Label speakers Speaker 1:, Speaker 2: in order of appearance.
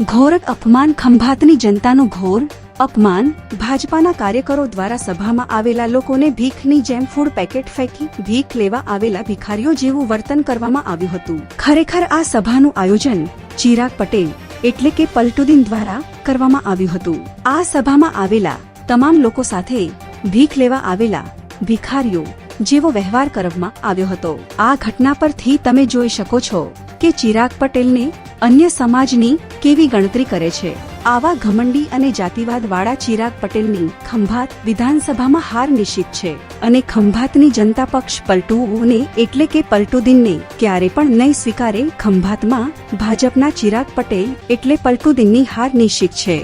Speaker 1: ઘોર અપમાન ખંભાતની જનતાનું ઘોર અપમાન ભાજપાના કાર્યકરો દ્વારા સભામાં આવેલા લોકોને ભીખની જેમ ફૂડ પેકેટ ફેંકી ભીખ લેવા આવેલા ભિખારીઓ જેવું વર્તન કરવામાં આવ્યું હતું. ખરેખર આ સભાનું આયોજન ચિરાગ પટેલ એટલે કે પલટુદીન દ્વારા કરવામાં આવ્યું હતું. આ સભામાં આવેલા તમામ લોકો સાથે ભીખ લેવા આવેલા ભિખારીઓ જેવો વ્યવહાર કરવામાં આવ્યો હતો. આ ઘટના પરથી તમે જોઈ શકો છો કે ચિરાગ પટેલને અન્ય સમાજની કેવી ગણતરી કરે છે? આવા ઘમંડી અને જાતિવાદ વાળા ચિરાગ પટેલની ખંભાત વિધાનસભામાં હાર નિશ્ચિત છે અને ખંભાતની જનતા પક્ષ પલટુઓને એટલે કે પલટુદીનને ક્યારે પણ નહીં સ્વીકારે ખંભાતમાં ભાજપના ચિરાગ પટેલ એટલે પલટુદીનની હાર નિશ્ચિત છે.